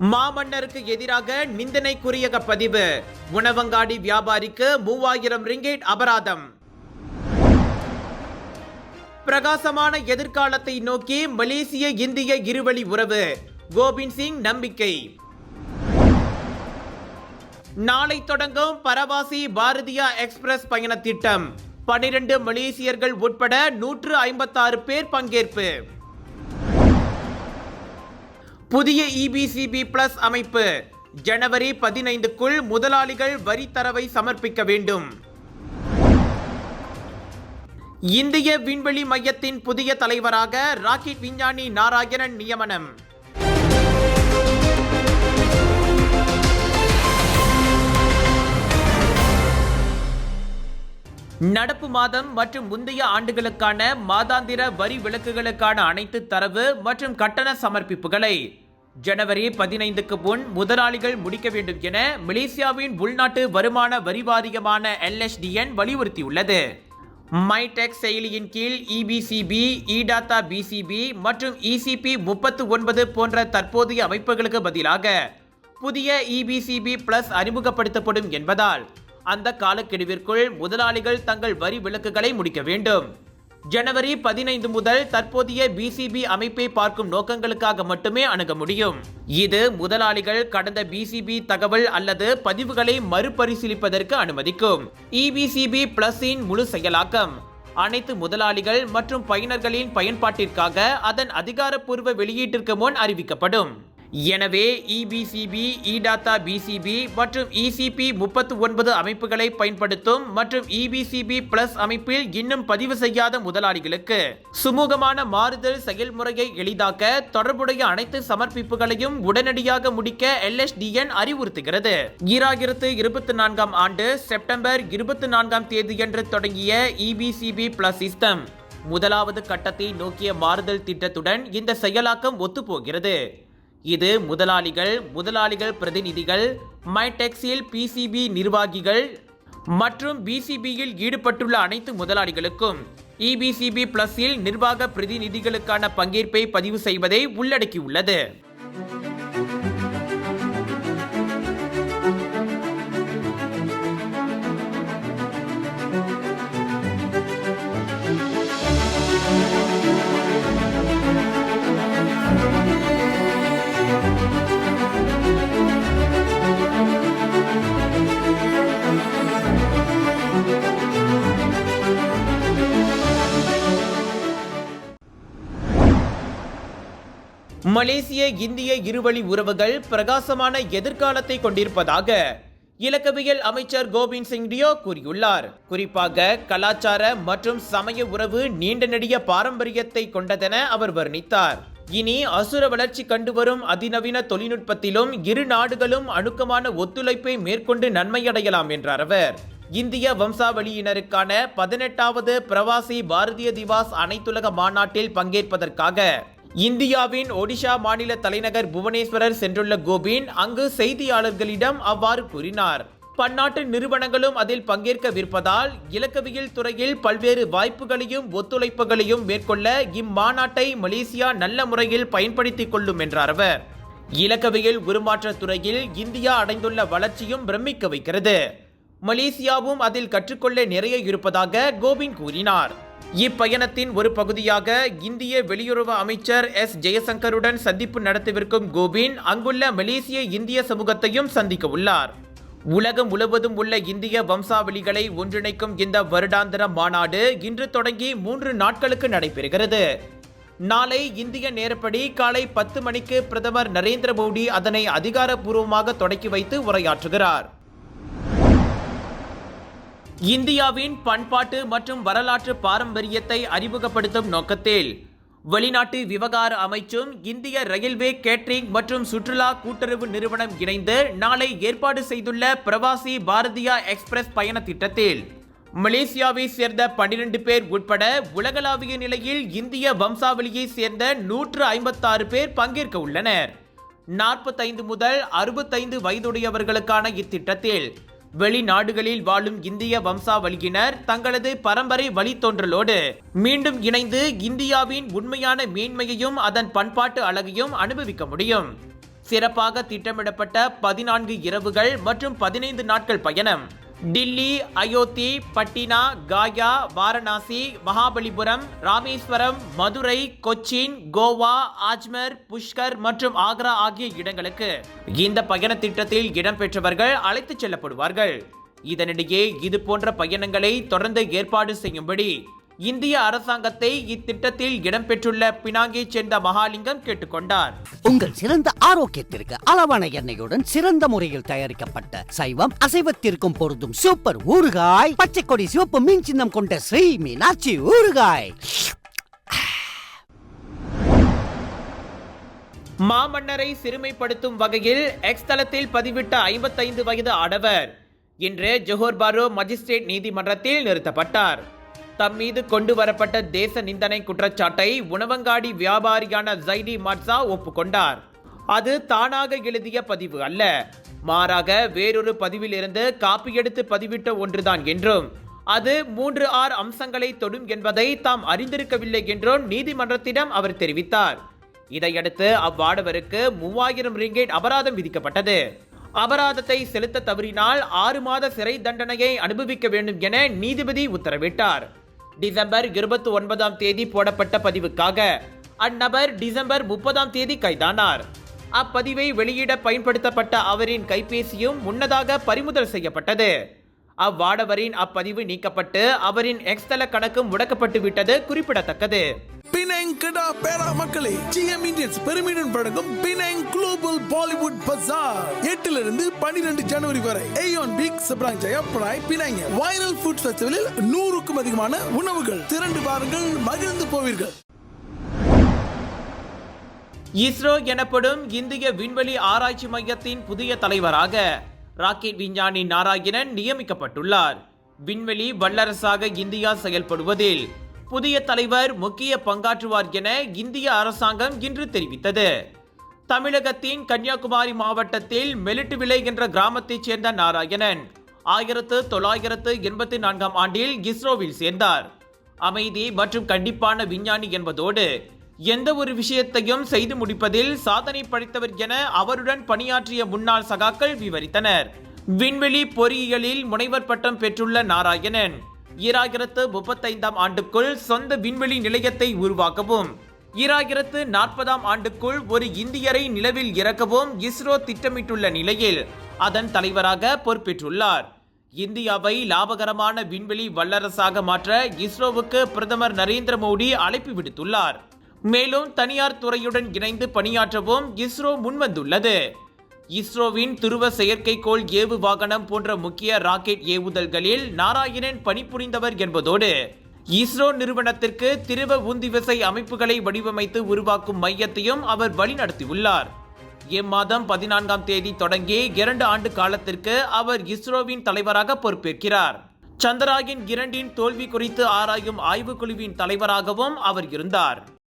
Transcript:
மாமன்னருக்கு எதிராக நிந்தனைக்குரிய பதிவு. உணவங்காடி வியாபாரிக்கு மூவாயிரம் ரிங்கேட் அபராதம். பிரகாசமான எதிர்காலத்தை நோக்கி மலேசிய இந்திய இருவழி உறவு. கோபிந்த் சிங் நம்பிக்கை. நாளை தொடங்கும் பரவாசி பாரதியா எக்ஸ்பிரஸ் பயண திட்டம். பனிரெண்டு மலேசியர்கள் உட்பட நூற்று ஐம்பத்தாறு பேர் பங்கேற்பு. புதிய இபிசிபி பிளஸ் அமைப்பு. ஜனவரி பதினைந்துக்குள் முதலாளிகள் வரி தரவை சமர்ப்பிக்க வேண்டும். இந்திய விண்வெளி மையத்தின் புதிய தலைவராக ராக்கெட் விஞ்ஞானி நாராயணன் நியமனம். நடப்பு மாதம் மற்றும் முந்தைய ஆண்டுகளுக்கான மாதாந்திர வரி விலக்குகளுக்கான அனைத்து தரவு மற்றும் கட்டண சமர்ப்பிப்புகளை ஜனவரி பதினைந்துக்கு முன் முதலாளிகள் முடிக்க வேண்டும் என மலேசியாவின் உள்நாட்டு வருமான வரி வாரியமான எல்எஸ்டிஎன் வலியுறுத்தியுள்ளது. மைடெக் செயலியின் கீழ் இபிசிபி இடாத்தா பிசிபி மற்றும் இசிபி முப்பத்து ஒன்பது போன்ற தற்போதைய அமைப்புகளுக்கு பதிலாக புதிய இபிசிபி பிளஸ் அறிமுகப்படுத்தப்படும் என்பதால் அந்த காலக்கெடுவிற்குள் முதலாளிகள் தங்கள் வரி விலக்குகளை முடிக்க வேண்டும். ஜனவரி பதினைந்து முதல் தற்போதைய பிசிபி அமைப்பை பார்க்கும் நோக்கங்களுக்காக மட்டுமே அணுக முடியும். இது முதலாளிகள் கடந்த பிசிபி தகவல் அல்லது பதிவுகளை மறுபரிசீலிப்பதற்கு அனுமதிக்கும். இபிசிபி பிளஸின் முழு செயலாக்கம். அனைத்து முதலாளிகள் மற்றும் பயனர்களின் பயன்பாட்டிற்காக அதன் அதிகாரப்பூர்வ வெளியீட்டிற்கு முன் அறிவிக்கப்படும். எனவே இபிசிபி இடாத்தா பிசிபி மற்றும் இசிபி முப்பத்து ஒன்பது அமைப்புகளை பயன்படுத்தும் மற்றும் இபிசிபி பிளஸ் அமைப்பில் இன்னும் பதிவு செய்யாத முதலாளிகளுக்கு சுமூகமான மாறுதல் செயல்முறையை எளிதாக்க தொடர்புடைய அனைத்து சமர்ப்பிப்புகளையும் உடனடியாக முடிக்க எல்எஸ்டிஎன் அறிவுறுத்துகிறது. ஈராயிரத்து இருபத்தி நான்காம் ஆண்டு செப்டம்பர் இருபத்தி நான்காம் தேதியன்று தொடங்கிய இபிசிபி பிளஸ் சிஸ்டம் முதலாவது கட்டத்தை நோக்கிய மாறுதல் திட்டத்துடன் இந்த செயலாக்கம் ஒத்துப்போகிறது. இது முதலாளிகள் முதலாளிகள் பிரதிநிதிகள் மைடெக்ஸில் பிசிபி நிர்வாகிகள் மற்றும் பிசிபியில் ஈடுபட்டுள்ள அனைத்து முதலாளிகளுக்கும் இபிசிபி பிளஸில் நிர்வாக பிரதிநிதிகளுக்கான பங்கேற்பை பதிவு செய்வதை உள்ளடக்கியுள்ளது. மலேசிய இந்திய இருவழி உறவுகள் பிரகாசமான எதிர்காலத்தை கொண்டிருப்பதாக இலக்கவியல் அமைச்சர் கோவிந்த் சிங் டியோ கூறியுள்ளார். குறிப்பாக கலாச்சார மற்றும் சமய உறவு நீண்ட நெடிய பாரம்பரியத்தை கொண்டதென அவர் வர்ணித்தார். இனி அசுர வளர்ச்சி கண்டு வரும் அதிநவீன தொழில்நுட்பத்திலும் இரு நாடுகளும் அணுக்கமான ஒத்துழைப்பை மேற்கொண்டு நன்மையடையலாம் என்றார் அவர். இந்திய வம்சாவளியினருக்கான பதினெட்டாவது பிரவாசி பாரதிய திவாஸ் அனைத்துலக மாநாட்டில் பங்கேற்பதற்காக இந்தியாவின் ஒடிஷா மாநில தலைநகர் புவனேஸ்வரர் சென்றுள்ள கோபிந்த் அங்கு செய்தியாளர்களிடம் அவ்வாறு கூறினார். பன்னாட்டு நிறுவனங்களும் அதில் பங்கேற்கவிருப்பதால் இலக்கவியல் துறையில் பல்வேறு வாய்ப்புகளையும் ஒத்துழைப்புகளையும் மேற்கொள்ள இம்மாநாட்டை மலேசியா நல்ல முறையில் பயன்படுத்திக் கொள்ளும் என்றார் அவர். இலக்கவியல் உருமாற்றத் துறையில் இந்தியா அடைந்துள்ள வளர்ச்சியும் பிரமிக்க வைக்கிறது. மலேசியாவும் அதில் கற்றுக்கொள்ள நிறைய இருப்பதாக கோவிந்த் கூறினார். இப்பயணத்தின் ஒரு பகுதியாக இந்திய வெளியுறவு அமைச்சர் எஸ். ஜெயசங்கருடன் சந்திப்பு நடத்தவிருக்கும் கோவிந்த் அங்குள்ள மலேசிய இந்திய சமூகத்தையும் சந்திக்க உள்ளார். உலகம் முழுவதும் உள்ள இந்திய வம்சாவளிகளை ஒன்றிணைக்கும் இந்த வருடாந்திர மாநாடு இன்று தொடங்கி மூன்று நாட்களுக்கு நடைபெறுகிறது. நாளை இந்திய நேரப்படி காலை பத்து மணிக்கு பிரதமர் நரேந்திர மோடி அதனை அதிகாரப்பூர்வமாக தொடக்கி வைத்து உரையாற்றுகிறார். இந்தியாவின் பண்பாட்டு மற்றும் வரலாற்று பாரம்பரியத்தை அறிமுகப்படுத்தும் நோக்கத்தில் வெளிநாட்டு விவகார அமைச்சும் இந்திய ரயில்வே கேட்டரிங் மற்றும் சுற்றுலா கூட்டுறவு நிறுவனம் இணைந்து நாளை ஏற்பாடு செய்துள்ள பிரவாசி பாரதியா எக்ஸ்பிரஸ் பயண திட்டத்தில் மலேசியாவை சேர்ந்த பன்னிரண்டு பேர் உட்பட உலகளாவிய நிலையில் இந்திய வம்சாவளியை சேர்ந்த நூற்று ஐம்பத்தாறு பேர் பங்கேற்க உள்ளனர். நாற்பத்தைந்து முதல் அறுபத்தைந்து வயதுடையவர்களுக்கான இத்திட்டத்தில் வெளிநாடுகளில் வாழும் இந்திய வம்சாவளியினர் தங்களது பரம்பரை வழித்தோன்றலோடு மீண்டும் இணைந்து இந்தியாவின் உண்மையான மேன்மையையும் அதன் பண்பாட்டு அழகையும் அனுபவிக்க முடியும். சிறப்பாக திட்டமிடப்பட்ட பதினான்கு இரவுகள் மற்றும் பதினைந்து நாட்கள் பயணம். டில்லி அயோத்தி பட்டினா காயா வாரணாசி மகாபலிபுரம் ராமேஸ்வரம் மதுரை கொச்சின் கோவா ஆஜ்மர் புஷ்கர் மற்றும் ஆக்ரா ஆகிய இடங்களுக்கு இந்த பயண திட்டத்தில் இடம்பெற்றவர்கள் அழைத்துச் செல்லப்படுவார்கள். இதனிடையே இது போன்ற பயணங்களை தொடர்ந்து ஏற்பாடு செய்யும்படி இந்திய அரசாங்கத்தை இத்திட்டத்தில் இடம்பெற்றுள்ள பினாங்கைச் சேர்ந்த மகாலிங்கம் கேட்டுக்கொண்டார். உங்கள் சிறந்த ஆரோக்கியத்திற்கு அளவான எண்ணெயுடன் சிறந்த முறையில் தயாரிக்கப்பட்ட சைவம் அசைவத்திற்கும் பொருந்தும் சூப்பர் ஊறுகாய் பச்சை கொடி சிவப்பு மீன் சின்னம் கொண்ட ஸ்ரீ மீனாட்சி ஊறுகாய். மாமன்னரை சிறுமைப்படுத்தும் வகையில் எக்ஸ் தளத்தில் பதிவிட்ட ஐம்பத்தைந்து வயது ஆடவர். இன்று ஜோஹர் பாரு மஜிஸ்ட்ரேட் நீதிமன்றத்தில் நிறுத்தப்பட்டார். தம் மீது கொண்டு வரப்பட்ட தேச நிந்தனை குற்றச்சாட்டை உணவங்காடி வியாபாரியான ஜைடி மாட்சா ஒப்புக்கொண்டார். அது தானாக எழுதிய பதிவு அல்ல. மாறாக வேறொரு பதிவிலிருந்து காப்பி எடுத்து பதிவிட்ட ஒன்றுதான் என்றும் அது மூன்று ஆறு அம்சங்களை தொடும் என்பதை தாம் அறிந்திருக்கவில்லை என்றும் நீதிமன்றத்திடம் அவர் தெரிவித்தார். இதையடுத்து அவ்வாடவருக்கு மூவாயிரம் ரிங்கேட் அபராதம் விதிக்கப்பட்டது. அபராதத்தை செலுத்த தவறினால் ஆறு மாத சிறை தண்டனையை அனுபவிக்க வேண்டும் என நீதிபதி உத்தரவிட்டார். டிசம்பர் இருபத்தி ஒன்பதாம் தேதி போடப்பட்ட பதிவுக்காக அந்நபர் டிசம்பர் முப்பதாம் தேதி கைதானார். அப்பதிவை வெளியிட பயன்படுத்தப்பட்ட அவரின் கைபேசியும் முன்னதாக பறிமுதல் செய்யப்பட்டது. அவ்வாடவரின் அப்பதிவு நீக்கப்பட்டு அவரின் எக்ஸ்தல கணக்கும் முடக்கப்பட்டு விட்டது குறிப்பிடத்தக்கது. பினாங் கடா பேரா மக்களே ஜிஎம் இந்தியன்ஸ் பெருமிடன் வழங்கும் பினாங் குளோபல் பாலிவுட் பஜார் எட்டுல இருந்து பன்னிரெண்டு ஜனவரி வரை Aeon Big Seberang Jaya Perai Penang viral food ஃபெஸ்டிவலில் நூறுக்கும் அதிகமான உணவுகள் திரண்டு வாருங்கள் மகிழ்ந்து போவீர்கள். இஸ்ரோ எனப்படும் இந்திய விண்வெளி ஆராய்ச்சி மையத்தின் புதிய தலைவராக ராக்கெட் விஞ்ஞானி நாராயணன் நியமிக்கப்பட்டுள்ளார். விண்வெளி வல்லரசாக இந்தியா செயல்படுவதில் புதிய தலைவர் முக்கிய பங்காற்றுவார் என இந்திய அரசாங்கம் இன்று தெரிவித்தது. தமிழகத்தின் கன்னியாகுமரி மாவட்டத்தில் மெலிட்டுவிளை என்ற கிராமத்தைச் சேர்ந்த நாராயணன் ஆயிரத்து தொள்ளாயிரத்து எண்பத்தி நான்காம் ஆண்டில் இஸ்ரோவில் சேர்ந்தார். அமைதி மற்றும் கண்டிப்பான விஞ்ஞானி என்பதோடு எந்த ஒரு விஷயத்தையும் செய்து முடிப்பதில் சாதனை படைத்தவர் என அவருடன் பணியாற்றிய முன்னாள் சகாக்கள் விவரித்தனர். விண்வெளி பொறியியலில் முனைவர் பட்டம் பெற்றுள்ள நாராயணன் ஈராயிரத்து முப்பத்தைந்தாம் ஆண்டுக்குள் சொந்த விண்வெளி நிலையத்தை உருவாக்கவும் ஈராயிரத்து நாற்பதாம் ஆண்டுக்குள் ஒரு இந்தியரை நிலவில் இறக்கவும் இஸ்ரோ திட்டமிட்டுள்ள நிலையில் அதன் தலைவராக பொறுப்பேற்றுள்ளார். இந்தியாவை லாபகரமான விண்வெளி வல்லரசாக மாற்ற இஸ்ரோவுக்கு பிரதமர் நரேந்திர மோடி அழைப்பு விடுத்துள்ளார். மேலும் தனியார் துறையுடன் இணைந்து பணியாற்றவும் இஸ்ரோ முன்வந்துள்ளது. இஸ்ரோவின் துருவ செயற்கைக்கோள் ஏவு வாகனம் போன்ற முக்கிய ராக்கெட் ஏவுதல்களில் நாராயணன் பணிபுரிந்தவர் என்பதோடு இஸ்ரோ நிறுவனத்திற்கு திருவ உந்திவிசை அமைப்புகளை வடிவமைத்து உருவாக்கும் மையத்தையும் அவர் வழிநடத்தியுள்ளார். இம்மாதம் பதினான்காம் தேதி தொடங்கி இரண்டு ஆண்டு காலத்திற்கு அவர் இஸ்ரோவின் தலைவராக பொறுப்பேற்கிறார். சந்திராயன் இரண்டின் தோல்வி குறித்து ஆராயும் ஆய்வுக்குழுவின் தலைவராகவும் அவர் இருந்தார்.